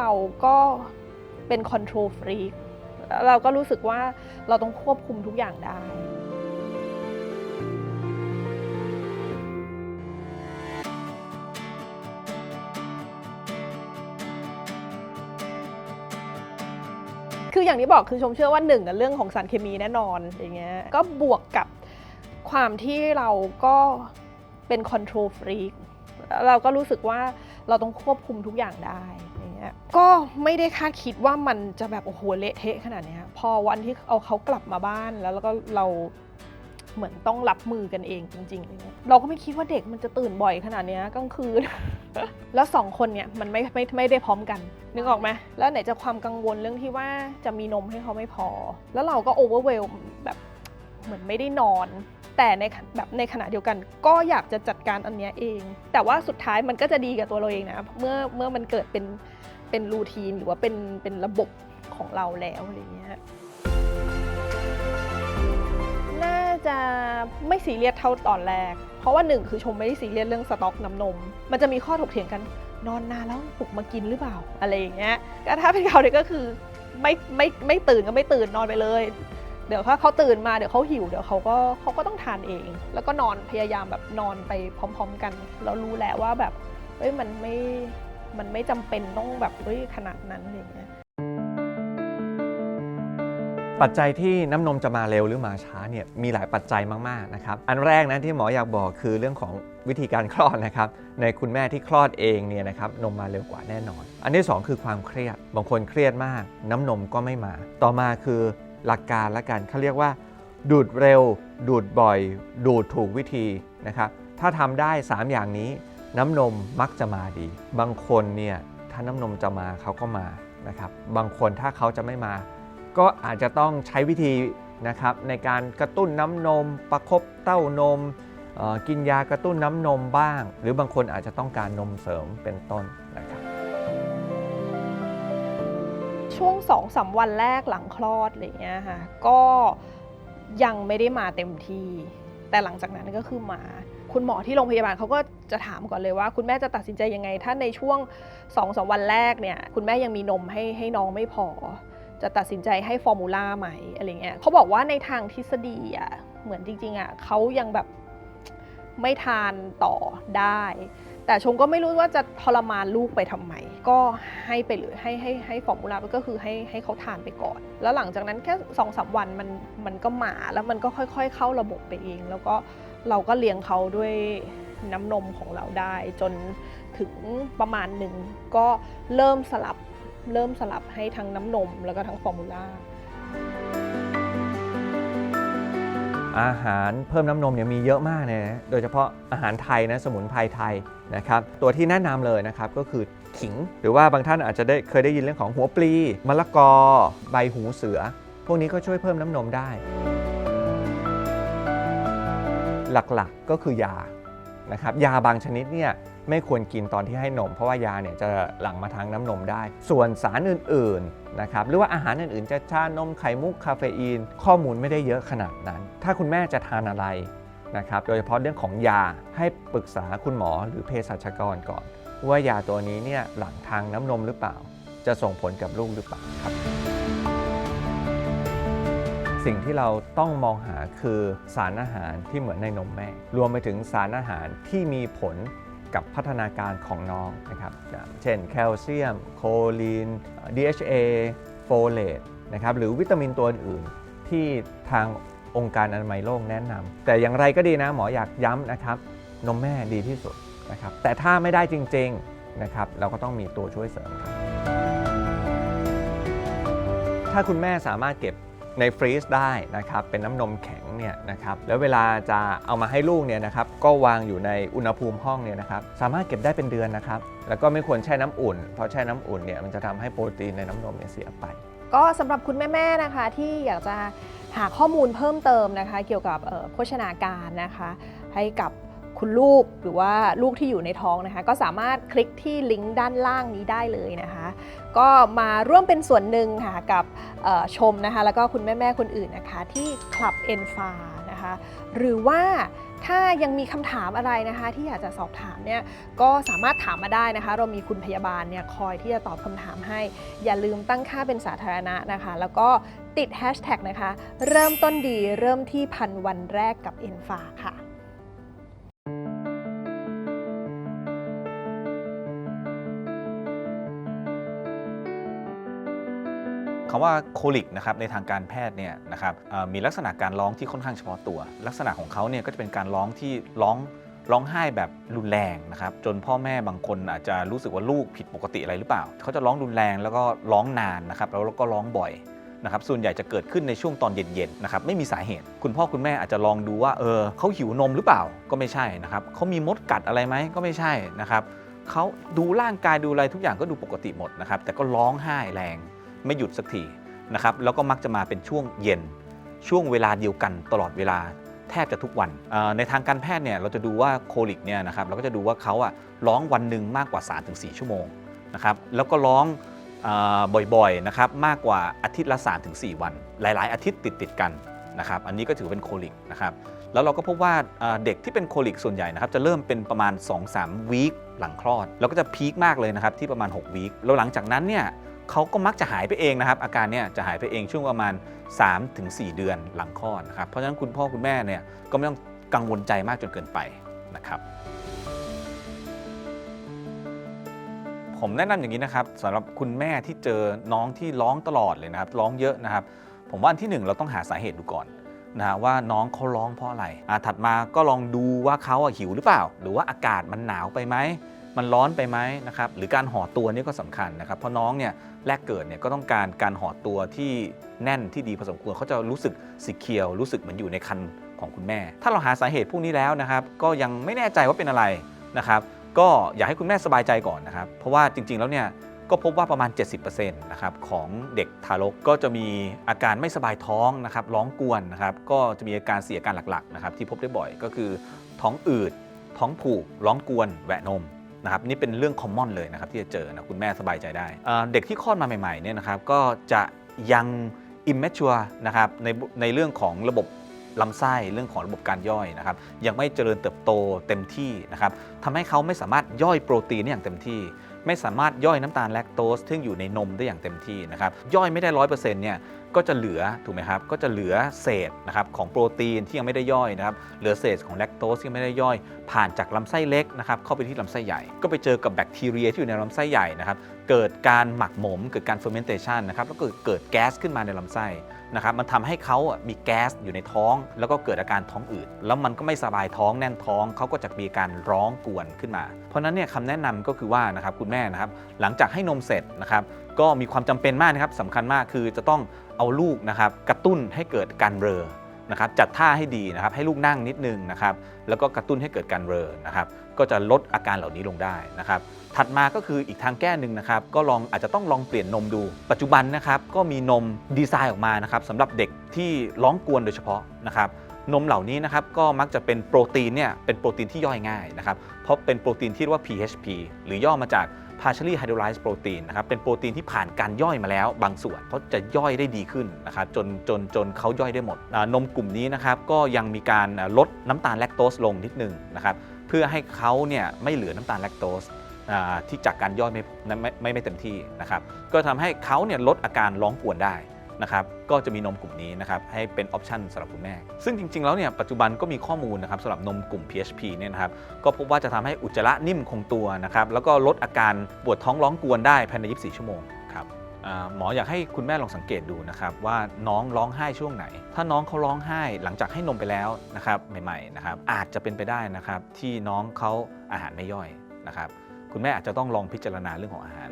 เราก็เป็นคอนโทรลฟรีกเราก็รู้สึกว่าเราต้องควบคุมทุกอย่างได้ คืออย่างที่บอกคือชมเชื่อว่าหนึ่งเรื่องของสารเคมีแน่นอนอย่างเงี้ยก็บวกกับความที่เราก็เป็นคอนโทรลฟรีกเราก็รู้สึกว่าเราต้องควบคุมทุกอย่างได้ งี้ยก็ไม่ได้คาดคิดว่ามันจะแบบโอ้โหเละเทะขนาดนี้พอวันที่เอาเขากลับมาบ้านแล้วแล้วก็เราเหมือนต้องรับมือกันเองจริงๆเงี้ยเราก็ไม่คิดว่าเด็กมันจะตื่นบ่อยขนาดนี้กลางคืน แล้วสองคนเนี่ยมันไม่ไม่ไม่ได้พร้อมกัน นึกออกไหมแล้วไหนจะความกังวลเรื่องที่ว่าจะมีนมให้เขาไม่พอ แล้วเราก็โอเวอร์เวลแบบเหมือนไม่ได้นอน แต่ในแบบในขณะเดียวกัน ก็อยากจะจัดการอันเนี้ยเอง แต่ว่าสุดท้ายมันก็จะดีกับตัวเราเองนะ เมื่อเมื่อมันเกิดเป็น เป็นรูทีนหรือว่าเป็นเป็นระบบของเราแล้วอะไรเงี้ยน่าจะไม่ซีเรียสเท่าตอนแรก เพราะว่าหนึ่งคือชมไม่ได้ซีเรียสเรื่องสต็อกน้ำนม มันจะมีข้อถกเถียงกัน นอนนานแล้วปลุกมากินหรือเปล่าอะไรอย่างเงี้ยก็ถ้าเป็นเขาเนี่ยก็คือไม่ไม่ไม่ตื่นก็ไม่ตื่นนอนไปเลย เดี๋ยวถ้าเขาตื่นมาเดี๋ยวเขาหิวเดี๋ยวเขาก็เขาก็ต้องทานเอง แล้วก็นอนพยายามแบบนอนไปพร้อม ๆ กัน เรารู้แล้วว่าแบบเอ้ยมันไม่ มันไม่จำเป็นต้องแบบเฮ้ยขนาดนั้นอะไรอย่างเงี้ยปัจจัยที่น้ำนมจะมาเร็วหรือมาช้าเนี่ยมีหลายปัจจัยมากๆนะครับอันแรกนะที่หมออยากบอกคือเรื่องของวิธีการคลอดนะครับในคุณแม่ที่คลอดเองเนี่ยนะครับนมมาเร็วกว่าแน่นอน อันที่ 2 คือความเครียดบางคนเครียดมาก น้ำนมก็ไม่มา ต่อมาคือหลักการละกันเขาเรียกว่า ดูดเร็ว ดูดบ่อย ดูดถูกวิธีนะครับถ้าทำได้ 3 อย่างนี้ น้ำนมมักจะมาดี บางคนเนี่ยถ้าน้ำนมจะมาเขาก็มานะครับ บางคนถ้าเขาจะไม่มา ก็อาจจะต้องใช้วิธีนะครับในการกระตุ้นน้ำนม ประคบเต้านม กินยากระตุ้นน้ำนมบ้าง หรือบางคนอาจจะต้องการนมเสริมเป็นต้นนะครับ ช่วงสองสามวันแรกหลังคลอดอะไรเงี้ยค่ะก็ยังไม่ได้มาเต็มที่ แต่หลังจากนั้นก็คือมา คุณหมอที่โรงพยาบาลเขาก็จะถามก่อนเลยว่า คุณแม่จะตัดสินใจยังไง ถ้าในช่วงสองสามวันแรกเนี่ย คุณแม่ยังมีนมให้ให้น้องไม่พอ จะตัดสินใจให้ฟอร์มูล่าไหมอะไรเงี้ยเขาบอกว่าในทางทฤษฎีอะเหมือนจริงๆอะเขายังแบบไม่ทานต่อได้ แต่ชมก็ไม่รู้ว่าจะทรมานลูกไปทำไม ก็ให้ไปเลยให้ให้ให้ฟอร์มูลาก็คือให้ให้เขาทานไปก่อน แล้วหลังจากนั้นแค่สองสามวันมันมันก็มาแล้วมันก็ค่อย ๆ เข้าระบบไปเอง แล้วก็เราก็เลี้ยงเขาด้วยน้ำนมของเราได้ จนถึงประมาณหนึ่งก็เริ่มสลับเริ่มสลับให้ทั้งน้ำนมแล้วก็ทั้งฟอร์มูลาอาหารเพิ่มน้ำนมเนี่ยมีเยอะมากเลยนะ โดยเฉพาะอาหารไทยนะสมุนไพรไทย นะครับตัวที่แนะนำเลยนะครับก็คือขิง หรือว่าบางท่านอาจจะได้เคยได้ยินเรื่องของหัวปลีมะละกอ ใบหูเสือ พวกนี้ก็ช่วยเพิ่มน้ำนมได้ หลักๆก็คือยานะครับยาบางชนิดเนี่ยไม่ควรกินตอนที่ให้นม เพราะว่ายาเนี่ยจะหลั่งมาทางน้ำนมได้ ส่วนสารอื่นๆนะครับหรือว่าอาหารอื่นๆจะชานมไข่มุกคาเฟอีน ข้อมูลไม่ได้เยอะขนาดนั้น ถ้าคุณแม่จะทานอะไร นะครับโดยเฉพาะเรื่องของยาให้ปรึกษาคุณหมอหรือเภสัชกรก่อน ว่ายาตัวนี้เนี่ยหลั่งทางน้ำนมหรือเปล่า จะส่งผลกับลูกหรือเปล่าครับ สิ่งที่เราต้องมองหาคือสารอาหารที่เหมือนในนมแม่ รวมไปถึงสารอาหารที่มีผลกับพัฒนาการของน้องนะครับ เช่นแคลเซียม โคลีน DHA โฟเลตนะครับหรือวิตามินตัวอื่นที่ทาง องค์การอนามัยโลกแนะนำแต่อย่างไรก็ดีนะหมออยากย้ำนะครับ นมแม่ดีที่สุดนะครับแต่ถ้าไม่ได้จริงๆนะครับเราก็ต้องมีตัวช่วยเสริมครับ ถ้าคุณแม่สามารถเก็บในฟรีซได้นะครับเป็นน้ำนมแข็งเนี่ยนะครับแล้วเวลาจะเอามาให้ลูกเนี่ยนะครับก็วางอยู่ในอุณหภูมิห้องเนี่ยนะครับสามารถเก็บได้เป็นเดือนนะครับ แล้วก็ไม่ควรแช่น้ำอุ่น เพราะแช่น้ำอุ่นเนี่ยมันจะทำให้โปรตีนในน้ำนมเนี่ยเสียไป ก็สำหรับคุณแม่ๆนะคะที่อยากจะหาข้อมูลเพิ่มเติมนะคะ เกี่ยวกับโภชนาการนะคะ ให้กับคุณลูกหรือว่าลูกที่อยู่ในท้องนะคะ ก็สามารถคลิกที่ลิงก์ด้านล่างนี้ได้เลยนะคะ ก็มาร่วมเป็นส่วนหนึ่งค่ะกับชมนะคะ แล้วก็คุณแม่ ๆ คนอื่นนะคะ ที่ Club e n f a นะคะ หรือว่า ถ้ายังมีคำถามอะไรนะคะ ที่อยากจะสอบถามเนี่ยก็สามารถถามมาได้นะคะ เรามีคุณพยาบาลเนี่ยคอยที่จะตอบคำถามให้ อย่าลืมตั้งค่าเป็นสาธารณะนะคะ แล้วก็ติดแฮชแท็กนะคะ เริ่มต้นดีเริ่มที่พันวันแรกกับเอ็นฟาค่ะ คำว่าโคลิกนะครับในทางการแพทย์เนี่ยนะครับมีลักษณะการร้องที่ค่อนข้างเฉพาะตัว ลักษณะของเขาเนี่ยก็จะเป็นการร้องที่ร้องร้องไห้แบบรุนแรงนะครับจนพ่อแม่บางคนอาจจะรู้สึกว่าลูกผิดปกติอะไรหรือเปล่า เขาจะร้องรุนแรงแล้วก็ร้องนานนะครับแล้วก็ร้องบ่อยนะครับส่วนใหญ่จะเกิดขึ้นในช่วงตอนเย็นๆนะครับไม่มีสาเหตุ คุณพ่อคุณแม่อาจจะลองดูว่าเออเขาหิวนมหรือเปล่าก็ไม่ใช่นะครับเขามีมดกัดอะไรไหมก็ไม่ใช่นะครับเขาดูร่างกายดูอะไรทุกอย่างก็ดูปกติหมดนะครับแต่ก็ร้องไห้แรง ไม่หยุดสักทีนะครับแล้วก็มักจะมาเป็นช่วงเย็น ช่วงเวลาเดียวกันตลอดเวลาแทบจะทุกวัน ในทางการแพทย์เนี่ยเราจะดูว่าโคลิกเนี่ยนะครับเราก็จะดูว่าเขาอะร้องวันหนึ่งมากกว่า 3-4 ชั่วโมงนะครับแล้วก็ร้องอบ่อยๆนะครับมากกว่าอาทิตย์ละ 3-4 วัน หลาย ๆ อาทิตย์ติดๆกันนะครับอันนี้ก็ถือเป็นโคลิกนะครับแล้วเราก็พบว่าเอ่อเด็กที่เป็นโคลิกส่วนใหญ่นะครับจะเริ่มเป็นประมาณ 2-3วีคหลังคลอด แล้วก็จะพีคมากเลยนะครับที่ประมาณ 6วีคแล้วหลังจากนั้นเนี่ย เขาก็มักจะหายไปเองนะครับ อาการเนี่ยจะหายไปเองช่วงประมาณ 3-4 เดือนหลังคลอดนะครับเพราะฉะนั้นคุณพ่อคุณแม่เนี่ยก็ไม่ต้องกังวลใจมากจนเกินไปนะครับ ผมแนะนำอย่างนี้นะครับสำหรับคุณแม่ที่เจอน้องที่ร้องตลอดเลยนะครับ ร้องเยอะนะครับ ผมว่าอันที่หนึ่งเราต้องหาสาเหตุดูก่อนนะว่าน้องเขาร้องเพราะอะไรอ่าถัดมาก็ลองดูว่าเขาหิวหรือเปล่า หรือว่าอากาศมันหนาวไปไหม มันร้อนไปไหมนะครับหรือการห่อตัวนี่ก็สำคัญนะครับ เพราะน้องเนี่ยแรกเกิดเนี่ยก็ต้องการการห่อตัวที่แน่นที่ดีพอสมควรเขาจะรู้สึกสิเคียว รู้สึกเหมือนอยู่ในคันของคุณแม่ ถ้าเราหาสาเหตุพวกนี้แล้วนะครับ ก็ยังไม่แน่ใจว่าเป็นอะไรนะครับ ก็อยากให้คุณแม่สบายใจก่อนนะครับ เพราะว่าจริง ๆ แล้วเนี่ยก็พบว่าประมาณ 70%นะครับของเด็กทารกก็จะมีอาการไม่สบายท้องนะครับร้องกวนนะครับก็จะมีอาการเสียอาการหลักๆนะครับที่พบได้บ่อยก็คือท้องอืดท้องผูก ร้องกวน แหวะนม นะครับนี่เป็นเรื่องคอมมอนเลยนะครับที่จะเจอนะคุณแม่สบายใจได้เอ่อเด็กที่คลอดมาใหม่ๆเนี่ยนะครับก็จะยัง immature นะครับในในเรื่องของระบบ ลำไส้เรื่องของระบบการย่อยนะครับยังไม่เจริญเติบโตเต็มที่นะครับทำให้เขาไม่สามารถย่อยโปรตีนได้อย่างเต็มที่ ไม่สามารถย่อยน้ำตาลแลคโตสซึ่อยู่ในนมได้อย่างเต็มที่นะครับย่อยไม่ได้ร้อยเปอร์เซ็นต์เนี่ยก็จะเหลือถูกไหมครับก็จะเหลือเศษนะครับของโปรตีนที่ยังไม่ได้ย่อยนะครับเหลือเศษของแลคโตสที่ยังไม่ได้ย่อย ผ่านจากลำไส้เล็กนะครับเข้าไปที่ลำไส้ใหญ่ ก็ไปเจอกับแบคทีเรียที่อยู่ในลำไส้ใหญ่นะครับเกิดการหมักหมมเกิดการเฟอร์เมนเทชันนะครับแล้วก็เกิดแก๊สขึ้นมาในลำไส้ นะครับมันทำให้เขามีแก๊สอยู่ในท้อง แล้วก็เกิดอาการท้องอืดแล้วมันก็ไม่สบายท้องแน่นท้องเขาก็จะมีการร้องกวนขึ้นมา เพราะนั้นเนี่ยคำแนะนำก็คือว่านะครับคุณแม่นะครับหลังจากให้นมเสร็จนะครับก็มีความจำเป็นมากนะครับสำคัญมากคือจะต้องเอาลูกนะครับกระตุ้นให้เกิดการเบลอ นะครับจัดท่าให้ดีนะครับให้ลูกนั่งนิดนึงนะครับแล้วก็กระตุ้นให้เกิดการเบลอนะครับก็จะลดอาการเหล่านี้ลงได้นะครับถัดมาก็คืออีกทางแก้หนึ่งนะครับก็ลองอาจจะต้องลองเปลี่ยนนมดู ปัจจุบันนะครับก็มีนมดีไซน์ออกมานะครับสำหรับเด็กที่ร้องกวนโดยเฉพาะนะครับ นมเหล่านี้นะครับก็มักจะเป็นโปรตีนเนี่ยเป็นโปรตีนที่ย่อยง่ายนะครับเพราะเป็นโปรตีนที่เรียกว่า PHP หรือย่อมาจาก partially hydrolyzed protein นะครับเป็นโปรตีนที่ผ่านการย่อยมาแล้วบางส่วน เพราะจะย่อยได้ดีขึ้นนะครับจนจนจนเขาย่อยได้หมด นมกลุ่มนี้นะครับก็ยังมีการลดน้ำตาลแลคโตสลงนิดนึงนะครับเพื่อให้เขาเนี่ยไม่เหลือน้ำตาลแลคโตสที่จากการย่อยไม่ไม่ไม่ไม่เต็มที่นะครับก็ทำให้เขาเนี่ยลดอาการร้องกวนได้ นะครับก็จะมีนมกลุ่มนี้นะครับให้เป็นออปชันสำหรับคุณแม่ ซึ่งจริง ๆ แล้วเนี่ยปัจจุบันก็มีข้อมูลนะครับสำหรับนมกลุ่ม PHP เนี่ยนะครับก็พบว่าจะทำให้อุจจาระนิ่มคงตัวนะครับแล้วก็ลดอาการปวดท้องร้องกวนได้ภายใน 24 ชั่วโมงครับหมออยากให้คุณแม่ลองสังเกตดูนะครับว่าน้องร้องไห้ช่วงไหน ถ้าน้องเขาร้องไห้หลังจากให้นมไปแล้วนะครับใหม่ๆนะครับอาจจะเป็นไปได้นะครับที่น้องเขาอาหารไม่ย่อยนะครับคุณแม่อาจจะต้องลองพิจารณาเรื่องของอาหาร